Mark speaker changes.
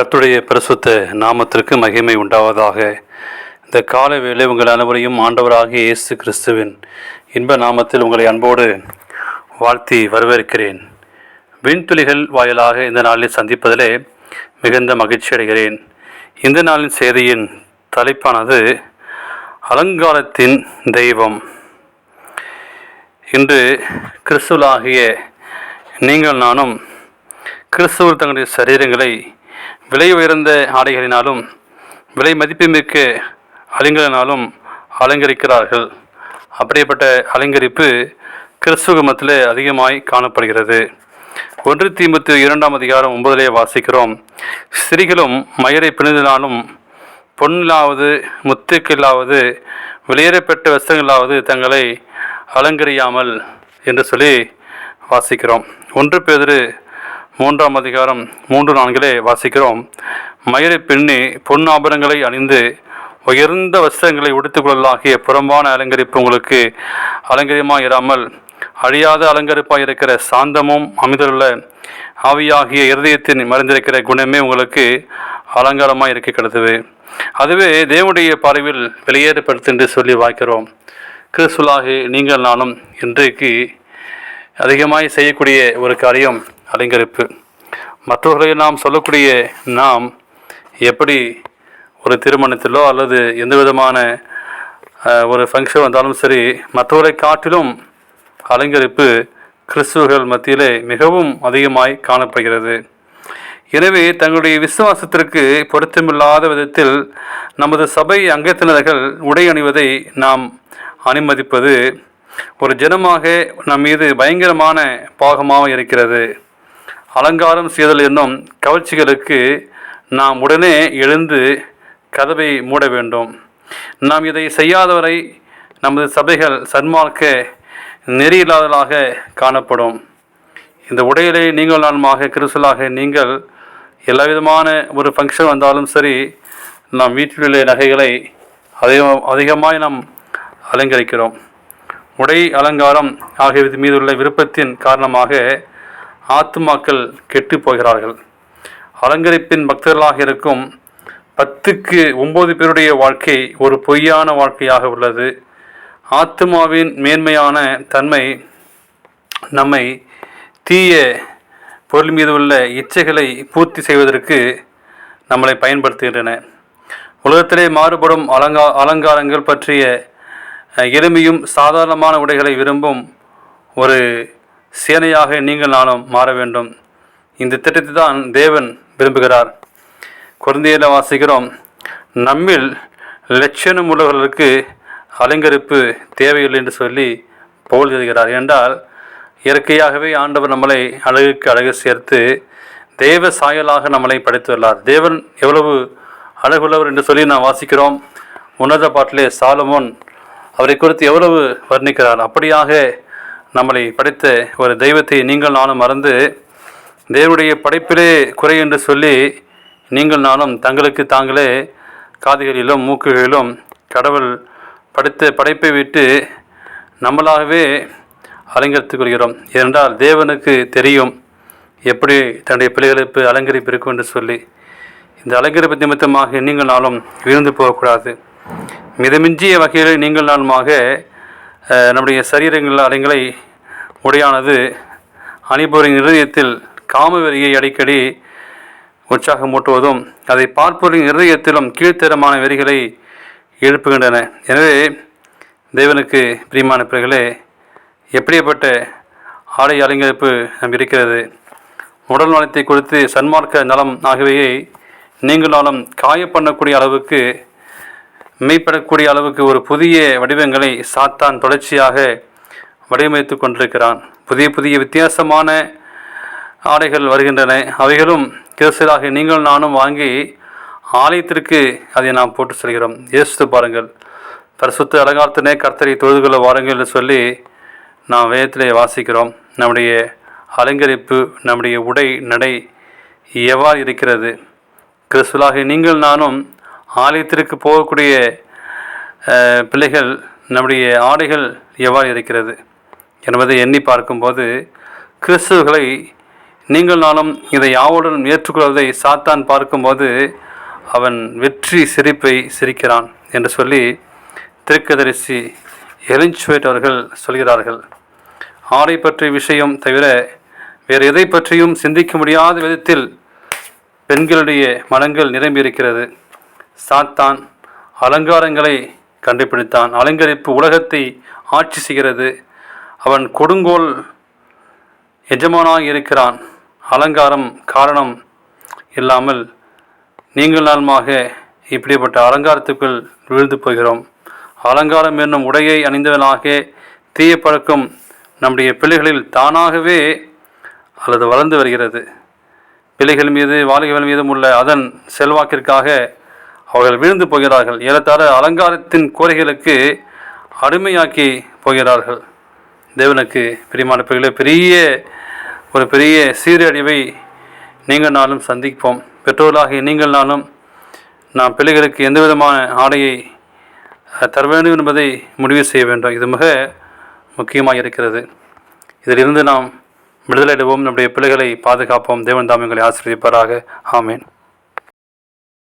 Speaker 1: கத்துடைய பிரசுத்த நாமத்திற்கு மகிமை உண்டாவதாக. இந்த கால வேலை உங்கள் அனைவரையும் ஆண்டவராகிய இயேசு கிறிஸ்துவின் இன்ப நாமத்தில் உங்களை அன்போடு வாழ்த்தி வரவேற்கிறேன். விண்துளிகள் வாயிலாக இந்த நாளில் சந்திப்பதிலே மிகுந்த மகிழ்ச்சி அடைகிறேன். இந்த நாளின் செய்தியின் தலைப்பானது அலங்காரத்தின் தெய்வம் இன்று கிறிஸ்துவலாகிய நீங்கள் நானும் கிறிஸ்துவர் தங்களுடைய சரீரங்களை விலை உயர்ந்த ஆடைகளினாலும் விலை மதிப்புமிக்க அலங்கலினாலும் அலங்கரிக்கிறார்கள். அப்படிப்பட்ட அலங்கரிப்பு கிறிஸ்துவ மத்திலே அதிகமாய் காணப்படுகிறது. ஒன்று தீம்பத்து இரண்டாம் அதிகாரம் ஒன்பதிலே வாசிக்கிறோம். ஸ்திரீகளும் மயரை பிணிதனாலும் பொன்னிலாவது முத்துக்கில்லாவது வெளியேறப்பட்ட வஸ்திரங்களாவது தங்களை அலங்கரியாமல் என்று சொல்லி வாசிக்கிறோம். ஒன்று பேதிரு மூன்றாம் அதிகாரம் மூன்று நான்கிலே வாசிக்கிறோம். மயிரை பின்னி பொன் அணிந்து உயர்ந்த வஸ்திரங்களை உடுத்துக்கொள்ளலாகிய புறம்பான அலங்கரிப்பு உங்களுக்கு அலங்கரியமாக இராமல் அழியாத அலங்கரிப்பாக இருக்கிற சாந்தமும் அமைதலுள்ள ஆவியாகிய இருதயத்தின் மறைந்திருக்கிற குணமே உங்களுக்கு அலங்காரமாக இருக்க கிடந்தது அதுவே தேவனுடைய பார்வையில் வெளியேறப்படுத்து என்று சொல்லி வாய்க்கிறோம். கிறிஸ்துலாகி நீங்கள் நானும் இன்றைக்கு அதிகமாய் செய்யக்கூடிய ஒரு காரியம் அலங்கரிப்பு. மற்றவர்களை நாம் சொல்லக்கூடிய நாம் எப்படி ஒரு திருமணத்திலோ அல்லது எந்த விதமான ஒரு ஃபங்க்ஷன் வந்தாலும் சரி மற்றவரை காட்டிலும் அலங்கரிப்பு கிறிஸ்துவர்கள் மத்தியிலே மிகவும் அதிகமாய் காணப்படுகிறது. எனவே தங்களுடைய விசுவாசத்திற்கு பொருத்தமில்லாத விதத்தில் நமது சபை அங்கத்தினர்கள் உடை அணிவதை நாம் அனுமதிப்பது ஒரு ஜனமாக நம் மீது பயங்கரமான பாகமாக இருக்கிறது. அலங்காரம் செய்தல் என்னும் கவர்ச்சிகளுக்கு நாம் உடனே எழுந்து கதவை மூட வேண்டும். நாம் இதை செய்யாதவரை நமது சபைகள் சன்மார்க்க நெறியில்லாதலாக காணப்படும். இந்த உடையிலே நீங்கள் நானுமாக கிறிஸ்தலாக நீங்கள் எல்லா விதமான ஒரு ஃபங்க்ஷன் வந்தாலும் சரி நாம் வீட்டில் உள்ள நகைகளை அதிகம் அதிகமாக நாம் அலங்கரிக்கிறோம். உடை அலங்காரம் ஆகியவற்று மீதுள்ள விருப்பத்தின் காரணமாக ஆத்துமாக்கள் கெட்டு போகிறார்கள். அலங்கரிப்பின் பக்தர்களாக இருக்கும் பத்துக்கு ஒம்பது பேருடைய வாழ்க்கை ஒரு பொய்யான வாழ்க்கையாக உள்ளது. ஆத்துமாவின் மேன்மையான தன்மை நம்மை தீய பொருள் மீது உள்ள இச்சைகளை பூர்த்தி செய்வதற்கு நம்மளை பயன்படுத்துகின்றன. உலகத்திலே மாறுபடும் அலங்கா அலங்காரங்கள் பற்றிய எளிமையும் சாதாரணமான உடைகளை விரும்பும் ஒரு சேனையாக நீங்கள் நானும் மாற வேண்டும். இந்த திட்டத்தை தான் தேவன் விரும்புகிறார். குழந்தையில வாசிக்கிறோம். நம்மில் லட்சணம் உள்ளவர்களுக்கு அலங்கரிப்பு தேவையில்லை என்று சொல்லி பவுல் எழுதுகிறார். என்றால் இயற்கையாகவே ஆண்டவர் நம்மளை அழகுக்கு அழகு சேர்த்து தெய்வ சாயலாக நம்மளை படைத்துள்ளார். தேவன் எவ்வளவு அழகுள்ளவர் என்று சொல்லி நாம் வாசிக்கிறோம். உன்னத பாட்டிலே சாலமோன் அவரை குறித்து எவ்வளவு வர்ணிக்கிறார். அப்படியாக நம்மளை படைத்த ஒரு தெய்வத்தை நீங்கள் நானும் மறந்து தேவனுடைய படைப்பிலே குறை என்று சொல்லி நீங்கள் நானும் தங்களுக்கு தாங்களே காதுகளிலும் மூக்குகளிலும் கடவுள் படைத்த படைப்பை விட்டு நம்மளாகவே அலங்கரித்துக் கொள்கிறோம். ஏனென்றால் தேவனுக்கு தெரியும் எப்படி தன்னுடைய பிள்ளைகளுக்கு அலங்கரிப்பு இருக்கும் என்று சொல்லி. இந்த அலங்கரிப்பு நிமித்தமாக நீங்கள் நாளும் விழுந்து போகக்கூடாது. மிதமிஞ்சிய வகையில் நீங்கள் நாளுமாக நம்முடைய சரீரங்கள் அலங்களை உடையானது அணிபவரின் இருதயத்தில் காமவெறியை அடிக்கடி உற்சாகமூட்டுவதும் அதை பார்ப்பவரின் இருதயத்திலும் கீழ்த்தரமான வெறிகளை எழுப்புகின்றன. எனவே தேவனுக்கு பிரியமான பிறகுகளே எப்படிப்பட்ட ஆடை அலங்கரிப்பு நம் இருக்கிறது? உடல் நலத்தை கொடுத்து சன்மார்க்க நலம் ஆகியவையை நீங்களாலும் காயப்பண்ணக்கூடிய அளவுக்கு மெய்ப்படக்கூடிய அளவுக்கு ஒரு புதிய வடிவங்களை சாத்தான் தொடர்ச்சியாக வடிவமைத்து கொண்டிருக்கிறான். புதிய புதிய வித்தியாசமான ஆடைகள் வருகின்றன. அவைகளும் கிறிஸ்தலாக நீங்கள் நானும் வாங்கி ஆலயத்திற்கு அதை நாம் போட்டு செல்கிறோம். யோசித்து பாருங்கள். பரிசுத்த அலங்காரத்தினே கர்த்தரை தொழுது கொள்ள வாருங்கள் என்று சொல்லி நாம் வேதத்திலே வாசிக்கிறோம். நம்முடைய அலங்கரிப்பு நம்முடைய உடை நடை எவ்வாறு இருக்கிறது? கிறிஸ்துவலாக நீங்கள் நானும் ஆலயத்திற்கு போகக்கூடிய பிள்ளைகள் நம்முடைய ஆடைகள் எவ்வாறு இருக்கிறது என்பதை எண்ணி பார்க்கும்போது கிறிஸ்துவர்களை நீங்கள் நாளும் இதை யாவுடன் ஏற்றுக்கொள்வதை சாத்தான் பார்க்கும்போது அவன் வெற்றி சிரிப்பை சிரிக்கிறான் என்று சொல்லி திருக்கதரிசி எலிஞ்சுவேட் அவர்கள் சொல்கிறார்கள். ஆடை பற்றிய விஷயம் தவிர வேறு எதை பற்றியும் சிந்திக்க முடியாத விதத்தில் பெண்களுடைய மனங்கள் நிரம்பியிருக்கிறது. சாத்தான் அலங்காரங்களை கண்டுபிடித்தான். அலங்கரிப்பு உலகத்தை ஆட்சி செய்கிறது. அவன் கொடுங்கோல் எஜமானாக இருக்கிறான் அலங்காரம் காரணம் இல்லாமல் நீங்கள் நாளுமாக இப்படிப்பட்ட அலங்காரத்துக்குள் விழுந்து போகிறோம். அலங்காரம் என்னும் உடையை அணிந்தவனாக தீய பழக்கம் நம்முடைய பிள்ளைகளில் தானாகவே அல்லது வளர்ந்து வருகிறது. பிள்ளைகள் மீது வாலிபர்கள் மீதும் உள்ள அதன் செல்வாக்கிற்காக அவர்கள் வீழ்ந்து போகிறார்கள். ஏறத்தாழ அலங்காரத்தின் கோரைகளுக்கு அடிமையாக்கி போகிறார்கள். தேவனுக்கு பிரியமான பிள்ளைகளே பெரிய ஒரு பெரிய சீரழிவை நீங்கள் நாளும் சந்திப்போம். பெற்றோர்களாகிய நீங்கள் நாளும் நாம் பிள்ளைகளுக்கு எந்த விதமான ஆடையை தர வேண்டும் என்பதை முடிவு செய்ய வேண்டும். இது மிக முக்கியமாக இருக்கிறது. இதிலிருந்து நாம் விடுதலை நம்முடைய பிள்ளைகளை பாதுகாப்போம். தேவன் தாமியங்களை ஆசிரியப்பாராக ஆமேன்.